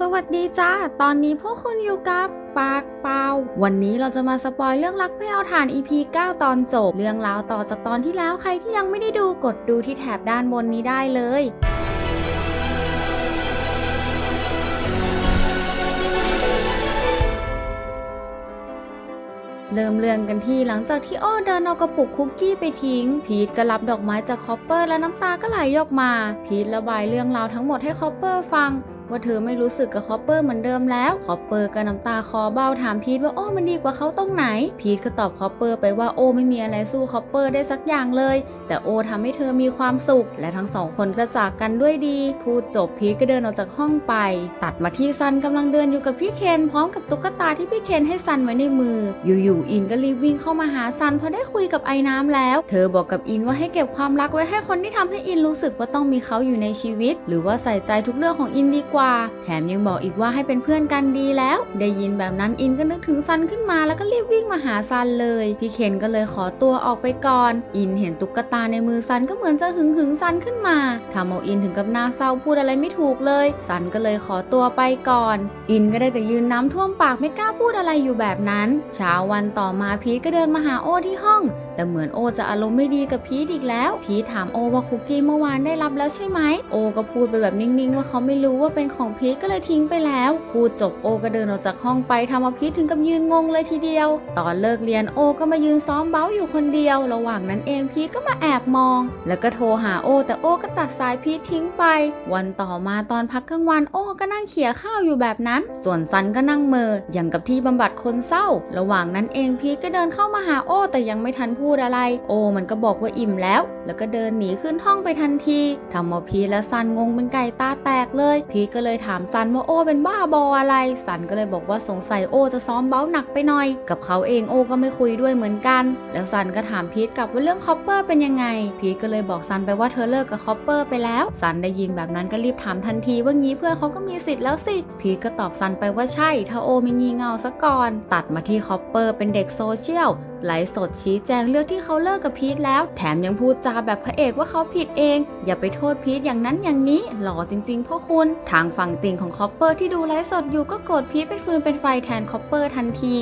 สวัสดีจ้า ตอนนี้พวกคุณอยู่กับปากเปาวันนี้เราจะมาสปอยเรื่องรักไม่เอาฐาน EP 9 ตอนจบ เรื่องราวต่อจากตอนที่แล้วใครที่ยังไม่ได้ดูกดดูที่แถบด้านบนนี้ได้เลยเริ่มเรื่องกันที่หลังจากที่อ้อเดินเอากระปุกคุกกี้ไปทิ้ง พีทก็รับดอกไม้จากคอปเปอร์และน้ำตาก็ไหลออกมา พีทระบายเรื่องราวทั้งหมดให้คอปเปอร์ฟัง ว่าเธอไม่รู้สึกกับคอปเปอร์เหมือนเดิมแล้ว คอปเปอร์ก็น้ำตาคอเบ้าถามพีทว่าโอ้มันดีกว่าเขาตรงไหน พีทก็ตอบคอปเปอร์ไปว่าโอ้ไม่มีอะไรสู้คอปเปอร์ได้สักอย่างเลย แต่โอทำให้เธอมีความสุข และทั้งสองคนก็จากกันด้วยดี พูดจบพีทก็เดินออกจากห้องไป ตัดมาที่ซันกำลังเดินอยู่กับพี่เคนพร้อมกับตุ๊กตาที่พี่เคนให้ซันไว้ในมือ อยู่ๆอินก็รีบวิ่งเข้ามาหาซันเพราะได้คุยกับไอ้น้ำแล้ว เธอบอกกับอินว่าให้เก็บความรักไว้ให้คนที่ทำให้อินรู้สึกว่าต้องมีเขาอยู่ในชีวิต หรือว่าใส่ใจทุกเรื่องของอินดีกว่า แถมยังบอกอีกว่าให้เป็นเพื่อนกันดีแล้ว ได้ยินแบบนั้นอินก็นึกถึงซันขึ้นมาแล้วก็รีบวิ่งมาหาซันเลย พี่เคนก็เลยขอตัวออกไปก่อน อินเห็นตุ๊กตาในมือซันก็เหมือนจะหึงหึงซันขึ้นมาทำเอาอินถึงกับหน้าเศร้าพูดอะไรไม่ถูกเลย ซันก็เลยขอตัวไปก่อน อินก็ได้แต่ยืนน้ำท่วมปากไม่กล้าพูดอะไรอยู่แบบนั้น เช้าวันต่อมาพีทก็เดินมาหาโอที่ห้อง แต่เหมือนโอจะอารมณ์ไม่ดีกับพีทอีกแล้ว พีทถามโอว่าคุกกี้เมื่อวานได้รับแล้วใช่ไหม โอก็พูดไปแบบนิ่งๆว่าเขาไม่รู้ว่าเป็นของพีทก็เลยทิ้งไปแล้ว พูดจบโอก็เดินออกจากห้องไปทำเอาพีทถึงกับยืนงงเลยทีเดียว ตอนเลิกเรียนโอก็มายืนซ้อมเบ้าอยู่คนเดียว ระหว่างนั้นเองพีทก็มาแอบมอง แล้วก็โทรหาโอ แต่โอก็ตัดสายพีททิ้งไป วันต่อมาตอนพักกลางวันโอก็นั่งเขี่ยข้าวอยู่แบบนั้น ส่วนซันก็นั่งเมออย่างกับที่บำบัดคนเศร้า ระหว่างนั้นเองพีทก็เดินเข้ามาหาโอ แต่ยังไม่ทันพูดอะไร โอ มันก็บอกว่าอิ่มแล้ว แล้วก็เดินหนีขึ้นห้องไปทันทีทำเอาพีทและซันงงเป็นไก่ตาแตกเลย พีทก็เลยถามซันว่าโอเป็นบ้าบออะไรซันก็เลยบอกว่าสงสัยโอจะซ้อมเบ้าหนักไปหน่อย กับเขาเองโอก็ไม่คุยด้วยเหมือนกัน แล้วซันก็ถามพีทกลับว่าเรื่องคอปเปอร์เป็นยังไง พีทก็เลยบอกซันไปว่าเธอเลิกกับคอปเปอร์ไปแล้วซันได้ยินแบบนั้นก็รีบถามทันทีว่างี้เพื่อนเขาก็มีสิทธิ์แล้วสิ พีทก็ตอบซันไปว่าใช่ถ้าโอไม่งีเงาซะก่อน ตัดมาที่คอปเปอร์เป็นเด็กโซเชียล ไลฟ์สดชี้แจงเรื่องที่เขาเลิกกับพีทแล้ว แถมยังพูดจาแบบพระเอกว่าเขาผิดเอง อย่าไปโทษพีทอย่างนั้นอย่างนี้ หล่อจริงๆพ่อคุณ ทางฝั่งติ่งของคอปเปอร์ที่ดูไลฟ์สดอยู่ก็โกรธพีทเป็นฟืนเป็นไฟแทนคอปเปอร์ทันที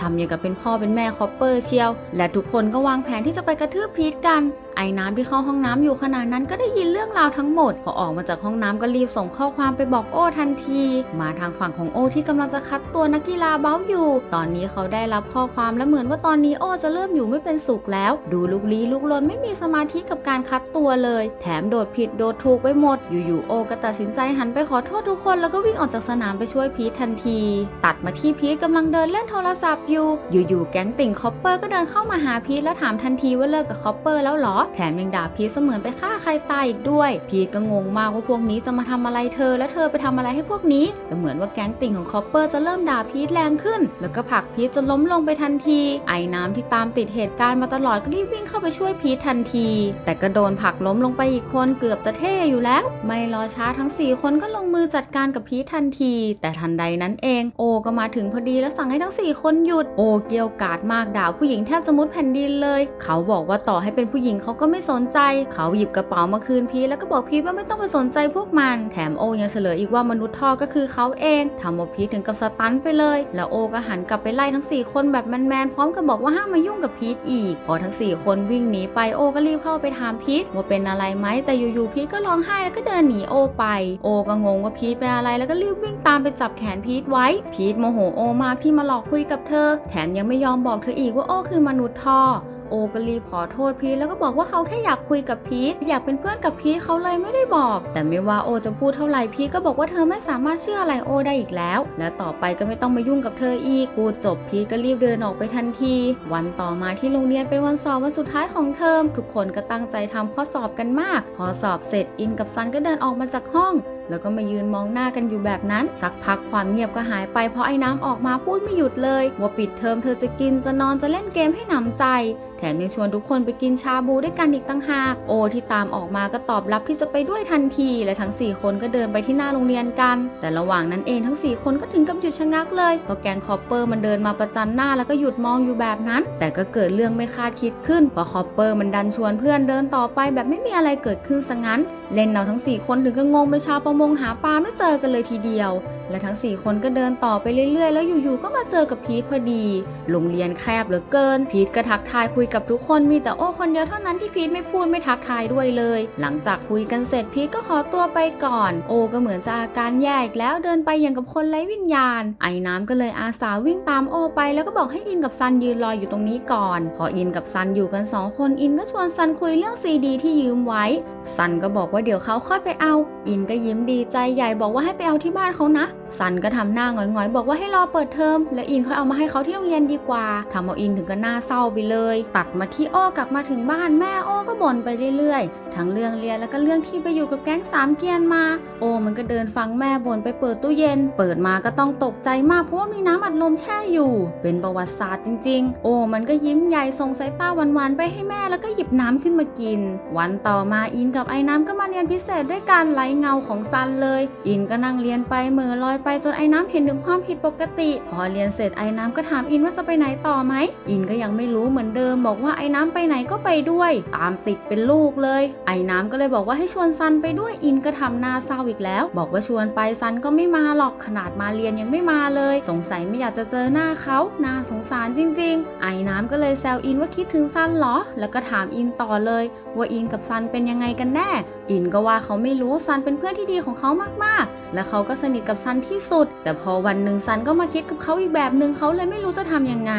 ทำอย่างกับเป็นพ่อเป็นแม่คอปเปอร์เชียว และทุกคนก็วางแผนที่จะไปกระทืบพีทกัน ไอ้น้ำที่เข้าห้องน้ำอยู่ขณะนั้นก็ได้ยินเรื่องราวทั้งหมด พอออกมาจากห้องน้ำก็รีบส่งข้อความไปบอกโอ้ทันที มาทางฝั่งของโอที่กำลังจะคัดตัวนักกีฬาเบ้าอยู่ ตอนนี้เขาได้รับข้อความและเหมือนว่าตอนนี้โอจะเริ่มอยู่ไม่เป็นสุขแล้ว ดูลุกลี้ลุกลนไม่มีสมาธิกับการคัดตัวเลย แถมโดดผิดโดดถูกไปหมด อยู่ๆโอก็ตัดสินใจหันไปขอโทษทุกคนแล้วก็วิ่งออกจากสนามไปช่วยพีททันที ตัดมาที่พีทกำลังเดินเล่นโทรศัพท์อยู่ อยู่ๆแก๊งติ่งคอปเปอร์ก็เดินเข้ามาหาพีทและถามทันทีว่าเลิกกับคอปเปอร์แล้วหรอแถมยังด่าพีทเสมือนไปฆ่าใครตายอีกด้วย พีทก็งงมากว่าพวกนี้จะมาทำอะไรเธอ และเธอไปทำอะไรให้พวกนี้ แต่เหมือนว่าแก๊งติ่งของคอปเปอร์จะเริ่มด่าพีทแรงขึ้น แล้วก็ผลักพีทจนล้มลงไปทันที ไอ้น้ำที่ตามติดเหตุการณ์มาตลอดก็รีบวิ่งเข้าไปช่วยพีททันที แต่ก็โดนผลักล้มลงไปอีกคนเกือบจะเท่อยู่แล้ว ไม่รอช้าทั้ง 4 คนก็ลงมือจัดการกับพีททันที แต่ทันใดนั้นเอง โอก็มาถึงพอดีแล้วสั่งให้ทั้ง 4 คนหยุดโอเกรียวกราดมากด่าผู้หญิงแทบจะมุดแผ่นดินเลย เขาบอกว่าต่อให้เป็นผู้หญิงเขาก็ไม่สนใจ เขาหยิบกระเป๋ามาคืนพีทแล้วก็บอกพีทว่าไม่ต้องไปสนใจพวกมัน แถมโอยังเฉลยอีกว่ามนุษย์ท่อก็คือเขาเองทำเอาพีทถึงกับสตันไปเลย แล้วโอก็หันกลับไปไล่ทั้ง 4 คนแบบแมนๆพร้อมกับบอกว่าห้ามมายุ่งกับพีทอีก พอทั้ง 4 คนวิ่งหนีไปโอก็รีบเข้าไปถามพีทว่าเป็นอะไรไหมแต่อยู่ๆพีทก็ร้องไห้แล้วก็เดินหนีโอไป โอก็งงว่าพีทเป็นอะไรแล้วก็รีบวิ่งตามไปจับแขนพีทไว้ พีทโมโหโอมากที่มาหลอกคุยกับเธอ แถมยังไม่ยอมบอกเธออีกว่าโอคือมนุษย์ท่อ โอก็รีบขอโทษพีทแล้วก็บอกว่าเขาแค่อยากคุยกับพีทอยากเป็นเพื่อนกับพีทเขาเลยไม่ได้บอก แต่ไม่ว่าโอจะพูดเท่าไหร่พีทก็บอกว่าเธอไม่สามารถเชื่ออะไรโอได้อีกแล้ว และต่อไปก็ไม่ต้องมายุ่งกับเธออีกพูดจบพีทก็รีบเดินออกไปทันที วันต่อมาที่โรงเรียนเป็นวันสอบวันสุดท้ายของเทอมทุกคนก็ตั้งใจทำข้อสอบกันมาก พอสอบเสร็จอินกับซันก็เดินออกมาจากห้อง แล้วก็มายืนมองหน้ากันอยู่แบบนั้น สักพักความเงียบก็หายไปเพราะไอ้น้ำออกมาพูดไม่หยุดเลย ว่าปิดเทอมเธอจะกินจะนอนจะเล่นเกมให้หนำใจ แถมยังชวนทุกคนไปกินชาบูด้วยกันอีกตั้งหากโอที่ตามออกมาก็ตอบรับที่จะไปด้วยทันที และทั้ง 4 คนก็เดินไปที่หน้าโรงเรียนกัน แต่ระหว่างนั้นเองทั้ง 4 คนก็ถึงกับหยุดชะงักเลยเพราะแกงคอปเปอร์มันเดินมาประจันหน้าแล้วก็หยุดมองอยู่แบบนั้น แต่ก็เกิดเรื่องไม่คาดคิดขึ้นเพราะคอปเปอร์มันดันชวนเพื่อนเดินต่อไปแบบไม่มีอะไรเกิดขึ้นซะงั้น เล่นเอาทั้ง 4 คนถึงก็งงเป็นชาวประมงหาปลาไม่เจอกันเลยทีเดียว และทั้ง 4 คนก็เดินต่อไปเรื่อยๆ แล้วอยู่ๆก็มาเจอกับพีทพอดี โรงเรียนแคบเหลือเกิน พีทก็ทักทายคุยกับทุกคนมีแต่โอ้คนเดียวเท่านั้นที่พีทไม่พูดไม่ทักทายด้วยเลย หลังจากคุยกันเสร็จพีทก็ขอตัวไปก่อน โอก็เหมือนจะอาการแย่อีกแล้วเดินไปอย่างกับคนไร้วิญญาณ ไอ้น้ำก็เลยอาสาวิ่งตามโอไปแล้วก็บอกให้อินกับซันยืนรออยู่ตรงนี้ก่อน พออินกับซันอยู่กันสองคนอินก็ชวนซันคุยเรื่องซีดีที่ยืมไว้ซันก็บอกว่าเดี๋ยวเขาค่อยไปเอา อินก็ยิ้มดีใจใหญ่บอกว่าให้ไปเอาที่บ้านเขานะซันก็ทำหน้าหงอยๆ บอกว่าให้รอเปิดเทอม และอินค่อยเอามาให้เขาที่โรงเรียนดีกว่าทำเอาอินถึงกับหน้าเศร้าไปเลย ตัดมาที่อ้อกลับมาถึงบ้านแม่อ้อก็บ่นไปเรื่อยๆ ทั้งเรื่องเรียนแล้วก็เรื่องที่ไปอยู่กับแก๊งสามเกียนมา โอมันก็เดินฟังแม่บ่นไปเปิดตู้เย็น เปิดมาก็ต้องตกใจมากเพราะว่ามีน้ำอัดลมแช่อยู่ เป็นประวัติศาสตร์จริง ๆ โอมันก็ยิ้มใหญ่ส่งสายตาหวานๆไปให้แม่แล้วก็หยิบน้ำขึ้นมากิน วันต่อมาอินกับไอ้น้ำก็มาเรียนพิเศษด้วยการไล่เงาของซันเลย อินก็นั่งเรียนไปเหมือลอยไปจนไอ้น้ำเห็นถึงความผิดปกติ พอเรียนเสร็จไอ้น้ำก็ถามอินว่าจะไปไหนต่อไหม อินก็ยังไม่รู้เหมือนเดิมบอกว่าไอ้น้ำไปไหนก็ไปด้วย ตามติดเป็นลูกเลย ไอ้น้ำก็เลยบอกว่าให้ชวนซันไปด้วยอินก็ทำหน้าเศร้าอีกแล้ว บอกว่าชวนไปซันก็ไม่มาหรอกขนาดมาเรียนยังไม่มาเลย สงสัยไม่อยากจะเจอหน้าเขาน่าสงสารจริง ๆ ไอ้น้ำก็เลยแซวอินว่าคิดถึงซันเหรอ แล้วก็ถามอินต่อเลย ว่าอินกับซันเป็นยังไงกันแน่ อินก็ว่าเขาไม่รู้ซันเป็นเพื่อนที่ดีของเขามากๆ และเขาก็สนิทกับซันที่สุด แต่พอวันหนึ่งซันก็มาคิดกับเขาอีกแบบหนึ่งเขาเลยไม่รู้จะทำยังไง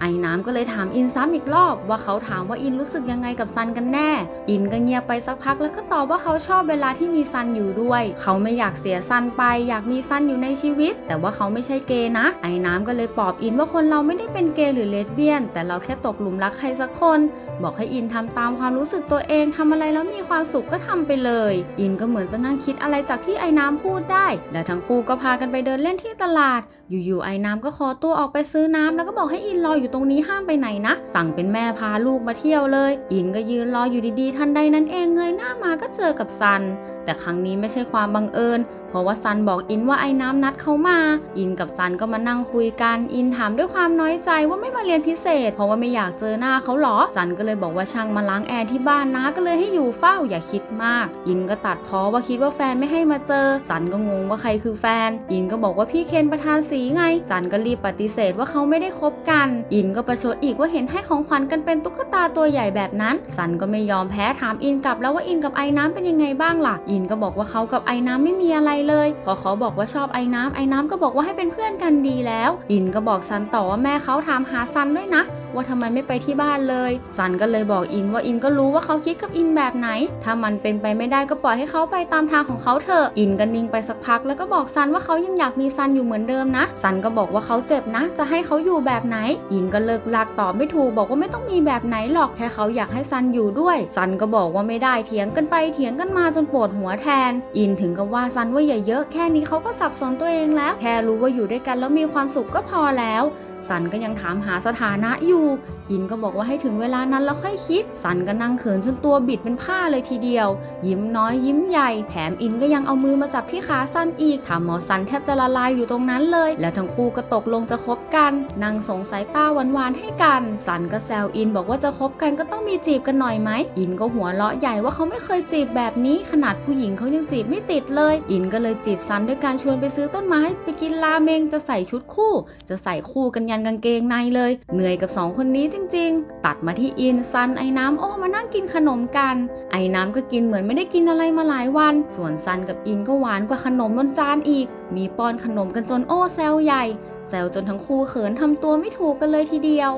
ไอ้น้ำก็เลยถามอินซ้ำอีกรอบ ว่าเขาถามว่าอินรู้สึกยังไงกับซันกันแน่ อินก็เงียบไปสักพักแล้วก็ตอบว่าเขาชอบเวลาที่มีซันอยู่ด้วย เขาไม่อยากเสียซันไป อยากมีซันอยู่ในชีวิต แต่ว่าเขาไม่ใช่เกย์นะ ไอ้น้ำก็เลยปลอบอินว่าคนเราไม่ได้เป็นเกย์หรือเลสเบี้ยน แต่เราแค่ตกหลุมรักใครสักคน บอกให้อินทำตามความรู้สึกตัวเองทำอะไรแล้วมีความสุขก็ทำไปเลย อินก็เหมือนจะนั่งคิดอะไรจากที่ไอ้น้ำพูดได้ และทั้งคู่ก็พากันไปเดินเล่นที่ตลาด อยู่ๆไอ้น้ำก็ขอตัวออกไปซื้อน้ำแล้วก็บอกให้อินรออยู่ตรงนี้ห้ามไปไหนนะ สั่งเป็นแม่พาลูกมาเที่ยวเลย อินก็ยืนรออยู่ดีๆ ทันใดนั้นเองเงยหน้ามาก็เจอกับซัน แต่ครั้งนี้ไม่ใช่ความบังเอิญ เพราะว่าซันบอกอินว่าไอ้น้ำนัดเขามา อินกับซันก็มานั่งคุยกันอินถามด้วยความน้อยใจว่าไม่มาเรียนพิเศษ เพราะว่าไม่อยากเจอหน้าเขาหรอซันก็เลยบอกว่าช่างมาล้างแอร์ที่บ้านนะก็เลยให้อยู่เฝ้าอย่าคิดมาก อินก็ตัดเพราะว่าคิดว่าแฟนไม่ให้มาเจอซันก็งงว่าใครคือแฟน อินก็บอกว่าพี่เคนประธานสีไงซันก็รีบปฏิเสธว่าเขาไม่ได้คบกัน อินก็ประชดอีกว่าเห็นให้ของขวัญกันเป็นตุ๊กตาตัวใหญ่แบบนั้นซันก็ไม่ยอมแพ้ถามอินกลับแล้วว่าอินกับไอ้น้ำเป็นยังไงบ้างล่ะ อินก็บอกว่าเขากับไอ้น้ำไม่มีอะไรเลย พอเขาบอกว่าชอบไอ้น้ำไอ้น้ำก็บอกว่าให้เป็นเพื่อนกันดีแล้ว อินก็บอกซันต่อว่าแม่เขาถามหาซันด้วยนะ ว่าทำไมไม่ไปที่บ้านเลย ซันก็เลยบอกอินว่าอินก็รู้ว่าเขาคิดกับอินแบบไหน ถ้ามันเป็นไปไม่ได้ก็ปล่อยให้เขาไปตามทางของเขาเถอะ อินก็นิ่งไปสักพักแล้วก็บอกซันว่าเขายังอยากมีซันอยู่เหมือนเดิมนะ ซันก็บอกว่าเขาเจ็บนะ จะให้เขาอยู่แบบไหน อินก็เลิกลากตอบไม่ถูกบอกว่าไม่ต้องมีแบบไหนหรอกแค่เขาอยากให้ซันอยู่ด้วย ซันก็บอกว่าไม่ได้เถียงกันไปเถียงกันมาจนปวดหัวแทน อินถึงกับว่าซันว่าอย่าเยอะแค่นี้เขาก็สับสนตัวเองแล้ว แค่รู้ว่าอยู่ด้วยกันแล้วมีความสุขก็พอแล้ว ซันก็ยังถามหาสถานะอยู่อินก็บอกว่าให้ถึงเวลานั้นแล้วค่อยคิดซันก็นั่งเขินจนตัวบิดเป็นผ้าเลยทีเดียว ยิ้มน้อยยิ้มใหญ่ แถมอินก็ยังเอามือมาจับที่ขาซันอีกทำหมอซันแทบจะละลายอยู่ตรงนั้นเลย แล้วทั้งคู่ก็ตกลงจะคบกันนั่งสงสัยป้าหวานๆให้กันซันก็แซวอินบอกว่าจะคบกันก็ต้องมีจีบกันหน่อยไหม อินก็หัวเราะใหญ่ว่าเขาไม่เคยจีบแบบนี้ ขนาดผู้หญิงเขายังจีบไม่ติดเลย อินก็เลยจีบซันด้วยการชวนไปซื้อต้นไม้ไปกินราเมงจะใส่ชุดคู่ จะใส่คู่กันยันกางเกงในเลย เหนื่อยกับสองคนนี้จริง ๆ ตัดมาที่อินซันไอ้น้ำโอ้มานั่งกินขนมกัน ไอ้น้ำก็กินเหมือนไม่ได้กินอะไรมาหลายวัน ส่วนซันกับอินก็หวานกว่าขนมบนจานอีก มีป้อนขนมกันจนโอ้แซวใหญ่ แซวจนทั้งคู่เขินทำตัวไม่ถูกกันเลยทีเดียว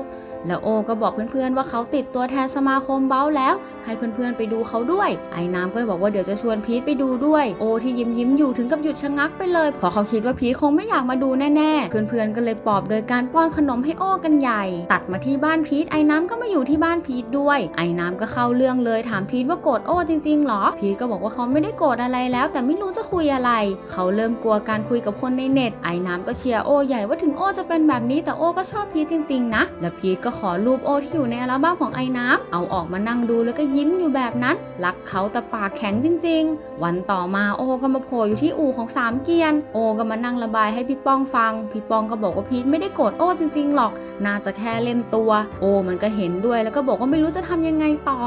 แล้วโอก็บอกเพื่อนๆว่าเขาติดตัวแทนสมาคมเบ้าแล้ว ให้เพื่อนๆไปดูเขาด้วย ไอ้น้ำก็เลยบอกว่าเดี๋ยวจะชวนพีทไปดูด้วยโอที่ยิ้มยิ้มอยู่ถึงกับหยุดชะงักไปเลยเพราะเขาคิดว่าพีทคงไม่อยากมาดูแน่ๆ เพื่อนๆก็เลยปลอบโดยการป้อนขนมให้โอกันใหญ่ ตัดมาที่บ้านพีทไอ้น้ำก็มาอยู่ที่บ้านพีทด้วย ไอ้น้ำก็เข้าเรื่องเลยถามพีทว่าโกรธโอจริงๆหรอพีทก็บอกว่าเขาไม่ได้โกรธอะไรแล้ว แต่ไม่รู้จะคุยอะไร เขาเริ่มกลัวการคุยกับคนในเน็ตไอ้น้ำก็เชียร์โอใหญ่ว่าถึงโอจะเป็นแบบนี้แต่โอก็ชอบพีทจริงๆนะและพีทก็ขอรูปโอที่อยู่ในอัลบั้มของไอ้น้ำเอาออกมานั่งดูแล้วก็ยิ้มอยู่แบบนั้นรักเขาแต่ปากแข็งจริง ๆ วันต่อมาโอก็มาโผล่อยู่ที่อู่ของสามเกียน โอก็มานั่งระบายให้พี่ป้องฟัง พี่ป้องก็บอกว่าพีทไม่ได้โกรธโอจริงๆหรอก น่าจะแค่เล่นตัว โอมันก็เห็นด้วยแล้วก็บอกว่าไม่รู้จะทำยังไงต่อ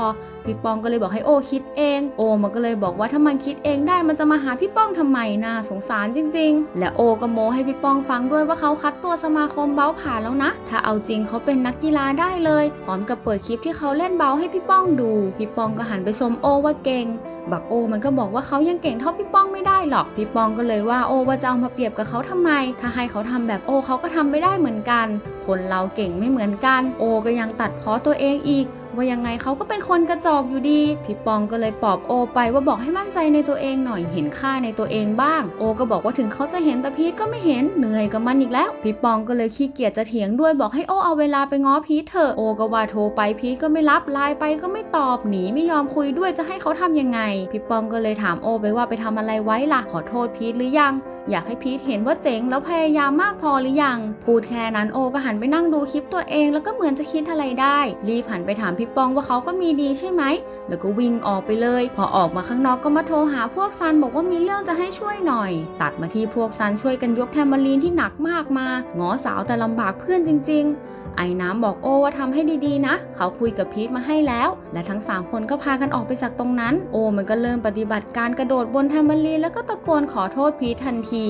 พี่ป้องก็เลยบอกให้โอคิดเอง โอมันก็เลยบอกว่าถ้ามันคิดเองได้มันจะมาหาพี่ป้องทำไมน่าสงสารจริง ๆ และโอก็โมให้พี่ป้องฟังด้วยว่าเขาคัดตัวสมาคมเบ้าผ่านแล้วนะ ถ้าเอาจริงเขาเป็นนักกีฬาได้เลยพร้อมกับเปิดคลิปที่เขาเล่นเบาให้พี่ป้องดู พี่ป้องก็หันไปชมโอว่าเก่ง บักโอมันก็บอกว่าเขายังเก่งเท่าพี่ป้องไม่ได้หรอก พี่ป้องก็เลยว่าโอว่าจะเอามาเปรียบกับเขาทำไม ถ้าให้เขาทำแบบโอเขาก็ทำไม่ได้เหมือนกัน คนเราเก่งไม่เหมือนกัน โอก็ยังตัดเพ้อตัวเองอีก ว่ายังไงเขาก็เป็นคนกระจอกอยู่ดี พี่ปองก็เลยปลอบโอไปว่าบอกให้มั่นใจในตัวเองหน่อยเห็นค่าในตัวเองบ้าง โอก็บอกว่าถึงเขาจะเห็นแต่พีทก็ไม่เห็นเหนื่อยกับมันอีกแล้ว พี่ปองก็เลยขี้เกียจจะเถียงด้วยบอกให้โอเอาเวลาไปง้อพีทเถอะโอก็ว่าโทรไปพีทก็ไม่รับไลน์ไปก็ไม่ตอบหนีไม่ยอมคุยด้วยจะให้เขาทำยังไง พี่ปองก็เลยถามโอไปว่าไปทำอะไรไว้ล่ะขอโทษพีทหรือยัง อยากให้พีทเห็นว่าเจ๋งแล้วพยายามมากพอหรือยัง พูดแค่นั้นโอก็หันไปนั่งดูคลิปตัวเองแล้วก็เหมือนจะคิดอะไรได้ รีบหันไปถามพี่ปองว่าเขาก็มีดีใช่ไหม แล้วก็วิ่งออกไปเลย พอออกมาข้างนอกก็มาโทรหาพวกซันบอกว่ามีเรื่องจะให้ช่วยหน่อย ตัดมาที่พวกซันช่วยกันยกแทมเบอรีนที่หนักมากมา งอสาวแต่ลำบากเพื่อนจริง ๆ ไอ้น้ำบอกโอว่าทำให้ดีๆนะ เขาคุยกับพีทมาให้แล้ว และทั้ง 3 คนก็พากันออกไปจากตรงนั้น โอมันก็เริ่มปฏิบัติการกระโดดบนแทมเบอรีนแล้วก็ตะโกนขอโทษพีททันที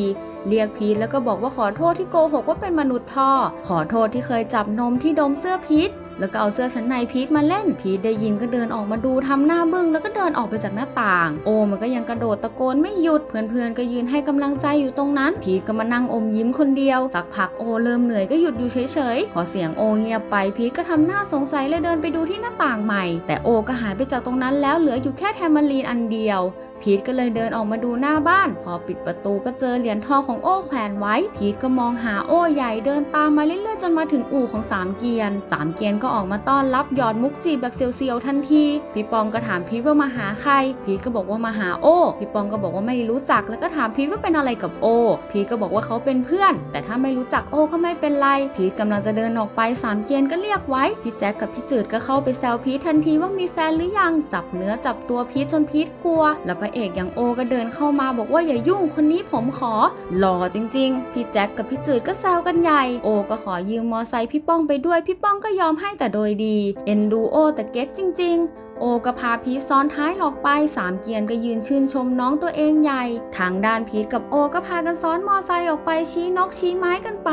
เรียกพีทแล้วก็บอกว่าขอโทษที่โกหกว่าเป็นมนุษย์ท่อ ขอโทษที่เคยจับนมที่ดมเสื้อพีท แล้วก็เอาเสื้อชั้นในพีทมาเล่น พีทได้ยินก็เดินออกมาดูทำหน้าบึ้งแล้วก็เดินออกไปจากหน้าต่าง โอมันก็ยังกระโดดตะโกนไม่หยุดเพื่อนๆก็ยืนให้กำลังใจอยู่ตรงนั้น พีทก็มานั่งอมยิ้มคนเดียวสักพักโอเริ่มเหนื่อยก็หยุดอยู่เฉยๆพอเสียงโอเงียบไปพีทก็ทำหน้าสงสัยเลยเดินไปดูที่หน้าต่างใหม่ แต่โอก็หายไปจากตรงนั้นแล้วเหลืออยู่แค่แทมเบอรีนอันเดียวพีทก็เลยเดินออกมาดูหน้าบ้าน พอปิดประตูก็เจอเหรียญทองของโอ้แขวนไว้ พีทก็มองหาโอ้ใหญ่เดินตามมาเรื่อยๆจนมาถึงอู่ของสามเกียนสามเกียนก็ออกมาต้อนรับหยอดมุกจีบแบบเซียวๆทันทีพี่ปองก็ถามพีทว่ามาหาใคร พีทก็บอกว่ามาหาโอ้พี่ปองก็บอกว่าไม่รู้จักแล้วก็ถามพีทว่าเป็นอะไรกับโอ พีทก็บอกว่าเขาเป็นเพื่อน แต่ถ้าไม่รู้จักโอ้ก็ไม่เป็นไร พีทกำลังจะเดินออกไปสามเกียนก็เรียกไว้พี่แจ็คกับพี่จืดก็เข้าไปแซวพีททันทีว่ามีแฟนหรือยังจับเนื้อจับตัวพีทจนพีทกลัว แล้วพระเอกอย่างโอก็เดินเข้ามาบอกว่าอย่ายุ่งคนนี้ผมขอ หล่อจริง ๆ พี่แจ็คกับพี่จืดก็แซวกันใหญ่ โอก็ขอยืมมอไซค์พี่ป้องไปด้วย พี่ป้องก็ยอมให้แต่โดยดี เอ็นดูโอแต่เก็ตจริง ๆ โอก็พาพีทซ้อนท้ายออกไปสามเกียนก็ยืนชื่นชมน้องตัวเองใหญ่ ทางด้านพีทกับโอก็พากันซ้อนมอไซค์ออกไปชี้นกชี้ไม้กันไป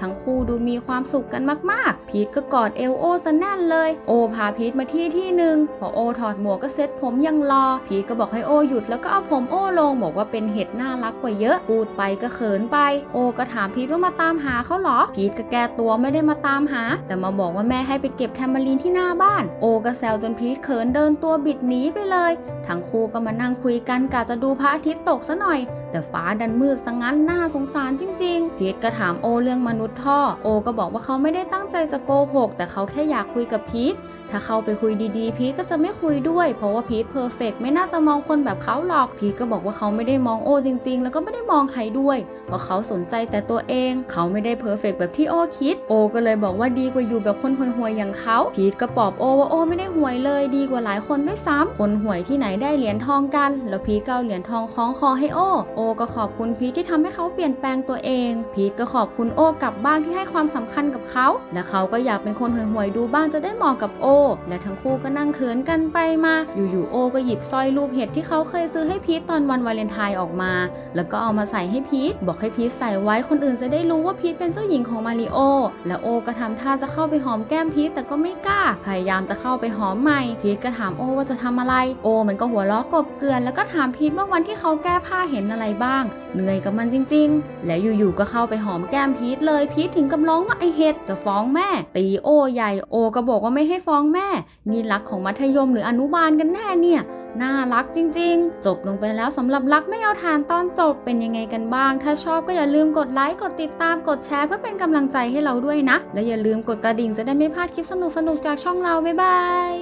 ทั้งคู่ดูมีความสุขกันมากๆ พีทก็กอดเอลโอซะแน่นเลย โอพาพีทมาที่ที่หนึ่งพอโอถอดหมวกก็เซ็ตผมยังรอ พีทก็บอกให้โอหยุดแล้วก็เอาผมโอลงบอกว่าเป็นเห็ดน่ารักกว่าเยอะ พูดไปก็เขินไป โอก็ถามพีทว่ามาตามหาเขาเหรอ พีทก็แก้ตัวไม่ได้มาตามหา แต่มาบอกว่าแม่ให้ไปเก็บแทมเบอรีนที่หน้าบ้าน โอก็แซวจนพีทเขินเดินตัวบิดหนีไปเลย ทั้งคู่ก็มานั่งคุยกันกะจะดูพระอาทิตย์ตกซะหน่อยแต่ฟ้าดันมืดซะงั้นน่าสงสารจริงๆ พีทก็ถามโอเรื่องมนุษย์ท่อ โอก็บอกว่าเขาไม่ได้ตั้งใจจะโกหก แต่เขาแค่อยากคุยกับพีทถ้าเขาไปคุยดีๆ พีทก็จะไม่คุยด้วย เพราะว่าพีทเพอร์เฟกไม่น่าจะมองคนแบบเขาหรอก พีทก็บอกว่าเขาไม่ได้มองโอจริง ๆ แล้วก็ไม่ได้มองใครด้วย เพราะเขาสนใจแต่ตัวเอง เขาไม่ได้เพอร์เฟกแบบที่โอคิด โอก็เลยบอกว่าดีกว่าอยู่แบบคนห่วยๆอย่างเขา พีทก็ปลอบโอว่าโอไม่ได้ห่วยเลย ดีกว่าหลายคนด้วยซ้ำคนห่วยที่ไหนได้เหรียญทองกัน แล้วพีทก็เอาเหรียญทองคล้องคอให้โอโอก็ขอบคุณพีทที่ทำให้เขาเปลี่ยนแปลงตัวเอง พีทก็ขอบคุณโอกลับบ้างที่ให้ความสำคัญกับเขา และเขาก็อยากเป็นคนห่วยๆดูบ้างจะได้เหมาะกับโอ และทั้งคู่ก็นั่งเขินกันไปมา อยู่ๆโอก็หยิบสร้อยรูปเห็ดที่เขาเคยซื้อให้พีทตอนวันวาเลนไทน์ออกมา แล้วก็เอามาใส่ให้พีทบอกให้พีทใส่ไว้คนอื่นจะได้รู้ว่าพีทเป็นเจ้าหญิงของมาริโอ และโอก็ทำท่าจะเข้าไปหอมแก้มพีทแต่ก็ไม่กล้า พยายามจะเข้าไปหอมใหม่ พีทก็ถามโอว่าจะทำอะไร โอ มันก็หัวล้อกบเกลือนแล้วก็ถามพีทว่าวันที่เขาแก้ผ้าเห็นอะไรบ้าง เหนื่อยกับมันจริง ๆ และอยู่ๆก็เข้าไปหอมแก้มพีทเลย พีทถึงกับร้องว่าไอเห็ดจะฟ้องแม่ ตีโอใหญ่โอก็บอกว่าไม่ให้ฟ้องแม่ นี่รักของมัธยมหรืออนุบาลกันแน่เนี่ยน่ารักจริงๆ จบลงไปแล้วสำหรับรักไม่เอาทานตอนจบเป็นยังไงกันบ้าง ถ้าชอบก็อย่าลืมกดไลค์ กดติดตาม กดแชร์ เพื่อเป็นกำลังใจให้เราด้วยนะ และอย่าลืมกดกระดิ่งจะได้ไม่พลาดคลิปสนุกๆจากช่องเรา บ๊ายบาย